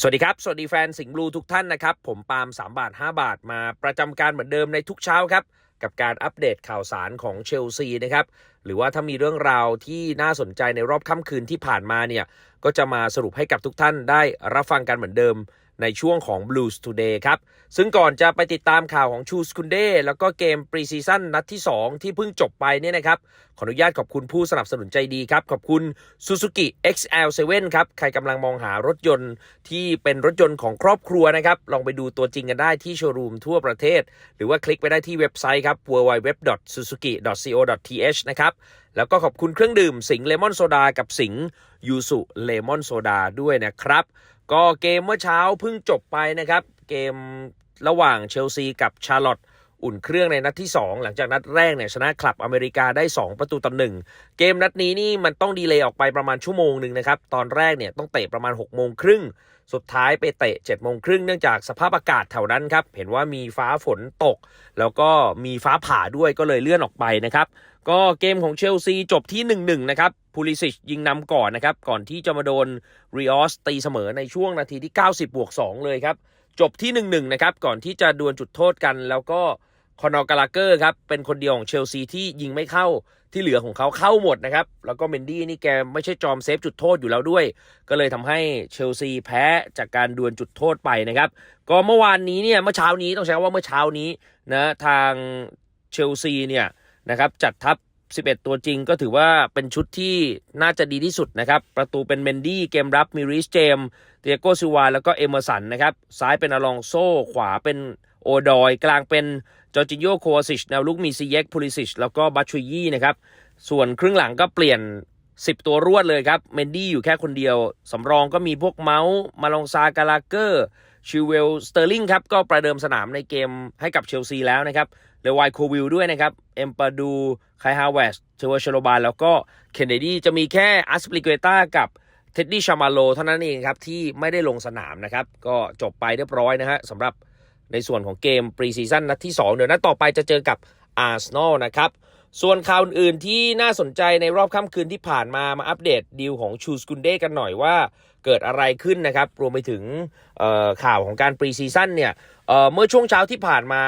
สวัสดีครับ สวัสดีแฟนสิงห์บลูทุกท่านนะครับ ผมปาล์ม3 บาท 5 บาทมาประจำการเหมือนเดิมในทุกเช้าครับ กับการอัปเดตข่าวสารของเชลซีนะครับ หรือว่าถ้ามีเรื่องราวที่น่าสนใจในรอบค่ำคืนที่ผ่านมาเนี่ย ก็จะมาสรุปให้กับทุกท่านได้รับฟังกันเหมือนเดิม ในช่วงของ Blues Today ครับ ซึ่งก่อนจะไปติดตามข่าวของชูสคุนเดแล้วก็เกมปรีซีซั่นนัดที่ 2 ที่เพิ่งจบไปเนี่ยนะครับ ขออนุญาตขอบคุณผู้สนับสนุนใจดีครับ ขอบคุณ Suzuki XL7 ครับ ใครกำลังมองหารถยนต์ที่เป็นรถยนต์ของครอบครัวนะครับ ลองไปดูตัวจริงกันได้ที่โชว์รูมทั่วประเทศ หรือว่าคลิกไปได้ที่เว็บไซต์ครับ www.suzuki.co.th นะครับแล้วก็ขอบคุณเครื่องดื่มสิงเลมอนโซดากับสิงยูสุเลมอนโซดาด้วยนะครับ ก็เกมเมื่อเช้าเพิ่งจบไปนะครับ เกมระหว่างเชลซีกับชาร์ลอตอุ่นเครื่องในนัดที่ 2 หลังจากนัดแรกเนี่ยชนะคลับอเมริกาได้ 2 ประตูต่อหนึ่งเกมนัดนี้นี่มันต้องดีเลย์ออกไปประมาณชั่วโมงหนึ่งนะครับ ตอนแรกเนี่ยต้องเตะประมาณ6โมงครึ่งสุดท้ายไปเตะ7โมงครึ่งเนื่องจากสภาพอากาศแถวนั้นครับ เห็นว่ามีฟ้าฝนตก แล้วก็มีฟ้าผ่าด้วยก็เลยเลื่อนออกไปนะครับ ก็เกมของเชลซีจบที่ 1-1 นะครับพูลิสิชยิงนำก่อนนะครับ ก่อนที่จะมาโดนริออสตีเสมอในช่วงนาทีที่ 90 บวก 2 เลยครับ จบที่ 1-1 นะครับ ก่อนที่จะดวลจุดโทษกัน แล้วก็คอนอร์กาลาเกอร์ครับ เป็นคนเดียวของเชลซีที่ยิงไม่เข้าที่เหลือของเขาเข้าหมดนะครับ แล้วก็เมนดี้นี่แกไม่ใช่จอมเซฟจุดโทษอยู่แล้วด้วย ก็เลยทำให้เชลซีแพ้จากการดวลจุดโทษไปนะครับ ก็เมื่อวานนี้เนี่ยเมื่อเช้านี้ต้องใช้ว่าเมื่อเช้านี้นะทางเชลซีเนี่ย นะครับ จัดทัพ 11 ตัวจริงก็ถือว่าเป็นชุดที่น่าจะดีที่สุดนะครับ ประตูเป็นเมนดี้เกมรับมีริสเจมเตียโกซิวา แล้วก็เอเมอร์สันนะครับ ซ้ายเป็นอลองโซ่ ขวาเป็นโอดอย กลางเป็นจอร์จิโยโควซิชแนวลุกมีซีเย็กพูลิซิชแล้วก็บัชชุยี่นะครับ ส่วนครึ่งหลังก็เปลี่ยน 10 ตัวรวดเลยครับ เมนดี้อยู่แค่คนเดียว สำรองก็มีพวกเมาส์มาลองซากาลาเกอร์ ชิวเวลสเตอร์ลิงครับ ก็ประเดิมสนามในเกมให้กับเชลซีแล้วนะครับเลวายโควิลด้วยนะครับ เอมปาดูไคฮาวเวสเทวชโลบานแล้วก็เคนเนดีจะมีแค่อัสปลิเกต้ากับเท็ดดี้ชามาโลเท่านั้นเองครับ ที่ไม่ได้ลงสนามนะครับ ก็จบไปเรียบร้อยนะฮะสำหรับในส่วนของเกมปรีซีซั่นนัดที่ 2 เดี๋ยวนัดต่อไปจะเจอกับอาร์เซนอลนะครับ ส่วนข่าวอื่นที่น่าสนใจในรอบค่ำคืนที่ผ่านมามาอัปเดตดีลของชูสกุนเดกันหน่อยว่าเกิดอะไรขึ้นนะครับ รวมไปถึงข่าวของการปรีซีซั่นเนี่ยเเมื่อช่วงเช้าที่ผ่านมา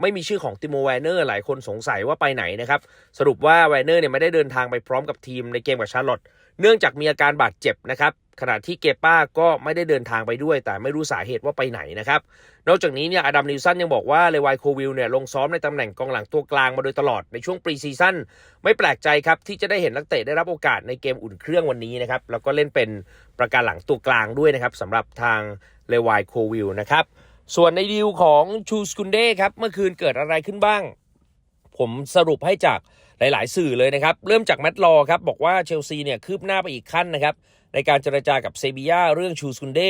ไม่มีชื่อของติโมแวนเนอร์หลายคนสงสัยว่าไปไหนนะครับ สรุปว่าแวนเนอร์เนี่ยไม่ได้เดินทางไปพร้อมกับทีมในเกมกับชาร์ลอตต์เนื่องจากมีอาการบาดเจ็บนะครับ ขณะที่เกป้าก็ไม่ได้เดินทางไปด้วย แต่ไม่รู้สาเหตุว่าไปไหนนะครับ นอกจากนี้เนี่ยอดัมนิวสันยังบอกว่าเลวายโควิลเนี่ยลงซ้อมในตำแหน่งกองหลังตัวกลางมาโดยตลอดในช่วงปรีซีซั่นไม่แปลกใจครับ ที่จะได้เห็นนักเตะได้รับโอกาสในเกมอุ่นเครื่องวันนี้นะครับ แล้วก็เล่นเป็นประการหลังตัวกลางด้วยนะครับสำหรับทางเลวายโควิลนะครับส่วนในดีลของชูสกุนเดครับเมื่อคืนเกิดอะไรขึ้นบ้าง ผมสรุปให้จาก หลาย ๆ สื่อเลยนะครับ เริ่มจากแมตต์ลอครับบอกว่าเชลซีเนี่ยคืบหน้าไปอีกขั้นนะครับ ในการเจรจากับเซบียาเรื่องชูซุนเด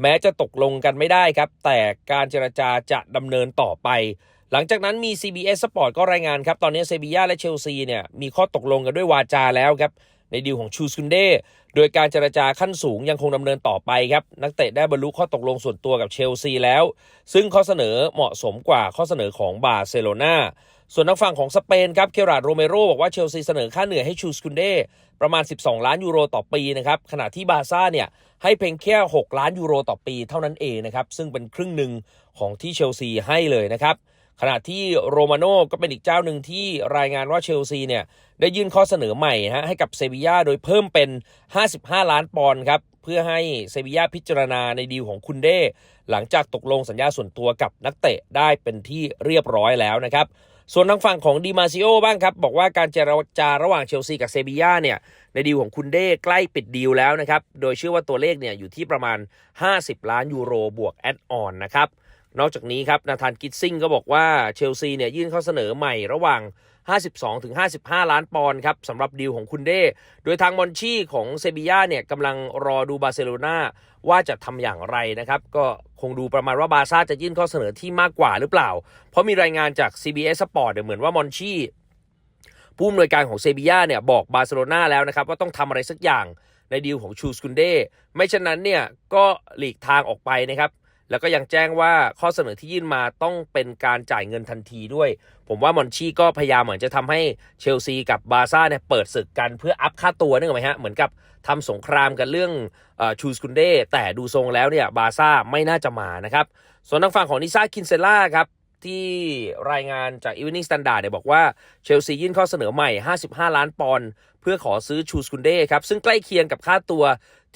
แม้จะตกลงกันไม่ได้ครับ แต่การเจรจาจะดำเนินต่อไป หลังจากนั้นมี CBS Sport ก็รายงานครับ ตอนนี้เซบียาและเชลซีเนี่ยมีข้อตกลงกันด้วยวาจาแล้วครับ ในดีลของชูสกุนเดโดยการเจรจาขั้นสูงยังคงดำเนินต่อไปครับ นักเตะได้บรรลุข้อตกลงส่วนตัวกับเชลซีแล้ว ซึ่งข้อเสนอเหมาะสมกว่าข้อเสนอของบาร์เซโลนาส่วนทางฝั่งของสเปนครับ เคราดโรเมโรบอกว่าเชลซีเสนอค่าเหนื่อยให้ชูสกุนเดประมาณ 12 ล้านยูโรต่อปีนะครับ ขณะที่บาร์ซ่าเนี่ยให้เพียงแค่ 6 ล้านยูโรต่อปีเท่านั้นเองนะครับ ซึ่งเป็นครึ่งหนึ่งของที่เชลซีให้เลยนะครับ ขณะที่โรมาโน่ก็เป็นอีกเจ้าหนึ่งที่รายงานว่าเชลซีเนี่ยได้ยื่นข้อเสนอใหม่ฮะให้กับเซบียาโดยเพิ่มเป็น 55 ล้านปอนด์ครับเพื่อให้เซบียาพิจารณาในดีลของคุนเด้ หลังจากตกลงสัญญาส่วนตัวกับนักเตะได้เป็นที่เรียบร้อยแล้วนะครับส่วนทางฝั่งของดีมาซิโอบ้างครับ บอกว่าการเจรจาระหว่างเชลซีกับเซบียาเนี่ยในดีลของคุนเด้ใกล้ปิดดีลแล้วนะครับ โดยเชื่อว่าตัวเลขเนี่ยอยู่ที่ประมาณ 50 ล้านยูโรบวกแอดออนนะครับ นอกจากนี้ครับนาธานกิตซิงก็บอกว่าเชลซีเนี่ยยื่นข้อเสนอใหม่ระหว่าง 52-55 ล้านปอนด์ครับสำหรับดีลของคุนเด้ โดยทางมอนชีของเซบีย่าเนี่ยกำลังรอดูบาร์เซโลนาว่าจะทำอย่างไรนะครับ ก็คงดูประมาณว่าบาซ่าจะยื่นข้อเสนอที่มากกว่าหรือเปล่า เพราะมีรายงานจาก CBS Sport เนี่ยเหมือนว่ามอนชีผู้อำนวยการของเซบีย่าเนี่ยบอกบาร์เซโลนาแล้วนะครับว่าต้องทำอะไรสักอย่างในดีลของชูสกุนเด้ไม่เช่นนั้นเนี่ยก็หลีกทางออกไปนะครับ แล้วก็ยังแจ้งว่าข้อเสนอที่ยื่นมาต้องเป็นการจ่ายเงินทันทีด้วย ผมว่ามอนชีก็พยายามเหมือนจะทำให้เชลซีกับบาร์ซ่าเนี่ยเปิดศึกกันเพื่ออัพค่าตัวนึกออกไหมฮะ เหมือนกับทำสงครามกันเรื่องชูสกุนเดแต่ดูทรงแล้วเนี่ยบาร์ซ่าไม่น่าจะมานะครับ ส่วนทางฝั่งของนิซ่าคินเซล่าครับ ที่รายงานจาก Evening Standard เนี่ยบอกว่าเชลซียื่นข้อเสนอใหม่ 55 ล้านปอนด์เพื่อขอซื้อชูสกุนเด้ครับ ซึ่งใกล้เคียงกับค่าตัว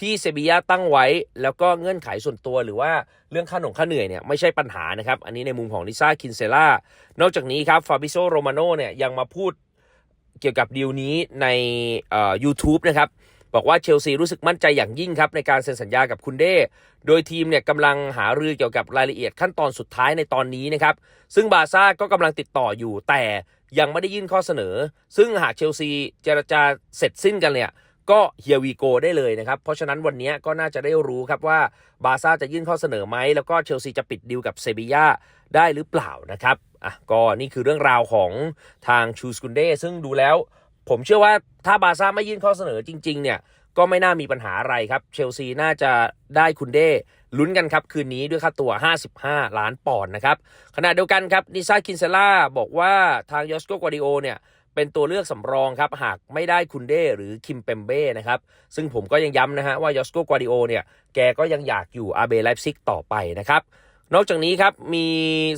ที่เซบียาตั้งไว้ แล้วก็เงื่อนไขส่วนตัวหรือว่าเรื่องค่าหนงค่าเหนื่อยเนี่ยไม่ใช่ปัญหานะครับ อันนี้ในมุมของลิซ่าคินเซล่านอกจากนี้ครับฟาบิโซโรมาโนเนี่ยยังมาพูดเกี่ยวกับดีลนี้ในเอ่อ YouTube นะครับ บอกว่าเชลซีรู้สึกมั่นใจอย่างยิ่งครับในการเซ็นสัญญากับคุณเด้โดยทีมเนี่ยกำลังหารือเกี่ยวกับรายละเอียดขั้นตอนสุดท้ายในตอนนี้นะครับ ซึ่งบาซ่าก็กำลังติดต่ออยู่ แต่ยังไม่ได้ยื่นข้อเสนอ ซึ่งหากเชลซีเจรจาเสร็จสิ้นกันเนี่ยก็เฮียวีโกได้เลยนะครับ เพราะฉะนั้นวันนี้ก็น่าจะได้รู้ครับว่าบาซ่าจะยื่นข้อเสนอไหม แล้วก็เชลซีจะปิดดีลกับเซบียาได้หรือเปล่านะครับอะก็นี่คือเรื่องราวของทางชูสกุนเดซึ่งดูแล้ว ผมเชื่อว่าถ้าบาซ่าไม่ยื่นข้อเสนอจริง ๆ เนี่ยก็ไม่น่ามีปัญหาอะไรครับ เชลซีน่าจะได้คุณเด้ลุ้นกันครับ คืนนี้ด้วยค่าตัว 55 ล้านปอนด์นะครับ ขณะเดียวกันครับ นิซ่าคินเซล่าบอกว่าทางยอสโกกวาดิโอเนี่ยเป็นตัวเลือกสำรองครับ หากไม่ได้คุณเด้หรือคิมเปมเบ้นะครับ ซึ่งผมก็ยังย้ำนะฮะว่ายอสโกกวาดิโอเนี่ยแกก็ยังอยากอยู่อาเบไลฟ์ซิกต่อไปนะครับ นอกจากนี้ครับมี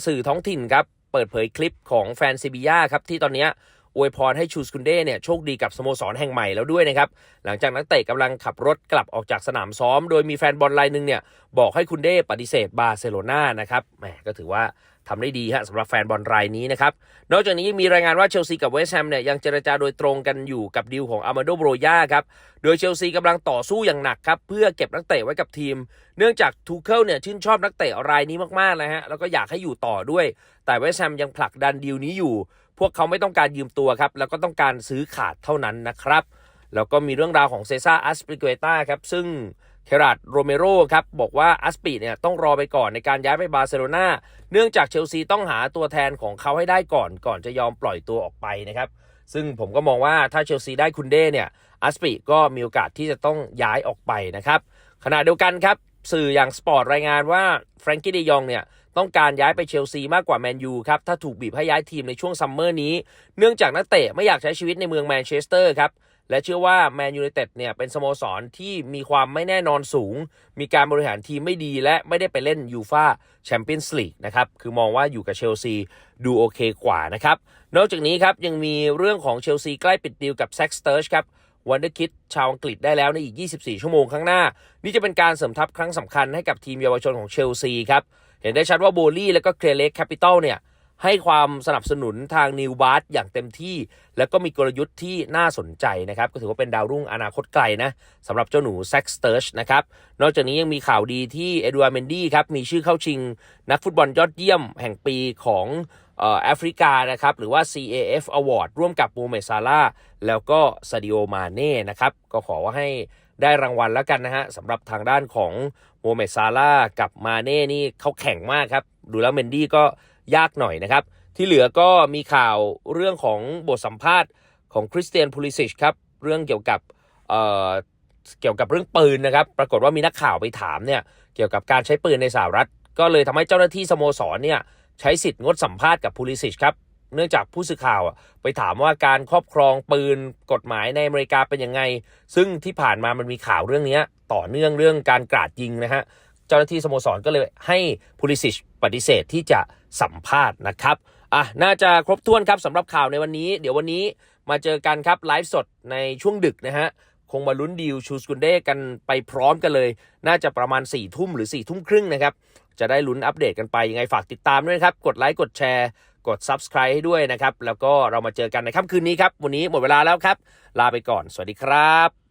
สื่อท้องถิ่นครับเปิดเผยคลิปของแฟนซิบิยาครับที่ตอนนี้ อวยพรให้ชูสกุนเด้เนี่ยโชคดีกับสโมสรแห่งใหม่แล้วด้วยนะครับหลังจากนักเตะกำลังขับรถกลับออกจากสนามซ้อม โดยมีแฟนบอลรายหนึ่งเนี่ยบอกให้คุณเด้ปฏิเสธบาร์เซโลนานะครับแหมก็ถือว่าทำได้ดีฮะสำหรับแฟนบอลรายนี้นะครับ นอกจากนี้มีรายงานว่าเชลซีกับเวสต์แฮมเนี่ยยังเจรจาโดยตรงกันอยู่กับดีลของอามาโดโบรยาครับ โดยเชลซีกำลังต่อสู้อย่างหนักครับ เพื่อเก็บนักเตะไว้กับทีม เนื่องจากทูเคิลเนี่ยชื่นชอบนักเตะรายนี้มากๆนะฮะแล้วก็อยากให้อยู่ต่อด้วย แต่เวสต์แฮมยังผลักดันดีลนี้อยู่ พวกเขาไม่ต้องการยืมตัวครับ แล้วก็ต้องการซื้อขาดเท่านั้นนะครับ แล้วก็มีเรื่องราวของเซซ่าอัสปิเกต้าครับ ซึ่งเคราดโรเมโรครับ บอกว่าอัสปิเนี่ยต้องรอไปก่อนในการย้ายไปบาร์เซโลนาเนื่องจากเชลซีต้องหาตัวแทนของเขาให้ได้ก่อน ก่อนจะยอมปล่อยตัวออกไปนะครับ ซึ่งผมก็มองว่าถ้าเชลซีได้คุณเด้เนี่ยอัสปิก็มีโอกาสที่จะต้องย้ายออกไปนะครับขณะเดียวกันครับสื่ออย่างสปอร์ตรายงานว่าแฟรงกี้เดยองเนี่ย ต้องการย้ายไปเชลซีมากกว่าแมนยูครับถ้าถูกบีบให้ย้ายทีมในช่วงซัมเมอร์นี้ เนื่องจากนักเตะไม่อยากใช้ชีวิตในเมืองแมนเชสเตอร์ครับและเชื่อว่าแมนยูไนเต็ดเนี่ยเป็นสโมสรที่มีความไม่แน่นอนสูง มีการบริหารทีมไม่ดีและไม่ได้ไปเล่นยูฟาแชมเปี้ยนส์ลีกนะครับ คือมองว่าอยู่กับเชลซีดูโอเคกว่านะครับ นอกจากนี้ครับยังมีเรื่องของเชลซีใกล้ปิดดีลกับแซ็กสเตอร์ชครับ วันเดอร์คิดชาวอังกฤษได้แล้วในอีก 24 ชั่วโมงข้างหน้า นี่จะเป็นการเสริมทัพครั้งสำคัญให้กับทีมเยาวชนของเชลซีครับ เห็นได้ชัดว่าโบลี่และก็เคลเล็กแคปิตอลเนี่ยให้ความสนับสนุนทางนิวบาร์อย่างเต็มที่ แล้วก็มีกลยุทธ์ที่น่าสนใจนะครับ ก็ถือว่าเป็นดาวรุ่งอนาคตไกลนะสำหรับเจ้าหนูแซ็กสเตอร์ชนะครับ นอกจากนี้ยังมีข่าวดีที่เอ็ดวาร์เมนดี้ครับ มีชื่อเข้าชิงนักฟุตบอลยอดเยี่ยมแห่งปีของ แอฟริกานะครับหรือว่า CAF Award ร่วมกับโมเมซาลาแล้วก็ซาดิโอมาเน่นะครับก็ขอว่าให้ได้รางวัลแล้วกันนะฮะสำหรับทางด้านของโมเมซาลากับมาเน่นี่เขาแข่งมากครับ ดูแล้วเมนดี้ก็ยากหน่อยนะครับ ที่เหลือก็มีข่าวเรื่องของบทสัมภาษณ์ของคริสเตียนพูลิซิชครับ เรื่องเกี่ยวกับเอ่อเกี่ยวกับเรื่องปืนนะครับ ปรากฏว่ามีนักข่าวไปถามเนี่ยเกี่ยวกับการใช้ปืนในสหรัฐ ก็เลยทำให้เจ้าหน้าที่สโมสรเนี่ย ใช้สิทธิ์งดสัมภาษณ์กับพูลิซิชครับเนื่องจากผู้สื่อข่าวไปถามว่าการครอบครองปืนกฎหมายในอเมริกาเป็นยังไง ซึ่งที่ผ่านมามันมีข่าวเรื่องนี้ต่อเนื่องเรื่องการกราดยิงนะฮะ เจ้าหน้าที่สโมสรก็เลยให้พูลิซิชปฏิเสธที่จะสัมภาษณ์นะครับ อะ น่าจะครบถ้วนครับสำหรับข่าวในวันนี้ เดี๋ยววันนี้มาเจอกันครับไลฟ์สดในช่วงดึกนะฮะ คงมาลุ้นดีลชูสกุนเด้กันไปพร้อมกันเลย น่าจะประมาณ4ี่ทุ่มหรือ4ี่ทุ่มครึ่งนะครับ จะได้ลุ้นอัปเดตกันไป ยังไงฝากติดตามด้วยนะครับ กดไลค์กดแชร์กด Subscribe ให้ด้วยนะครับ แล้วก็เรามาเจอกันในค่ำคืนนี้ครับ วันนี้หมดเวลาแล้วครับ ลาไปก่อน สวัสดีครับ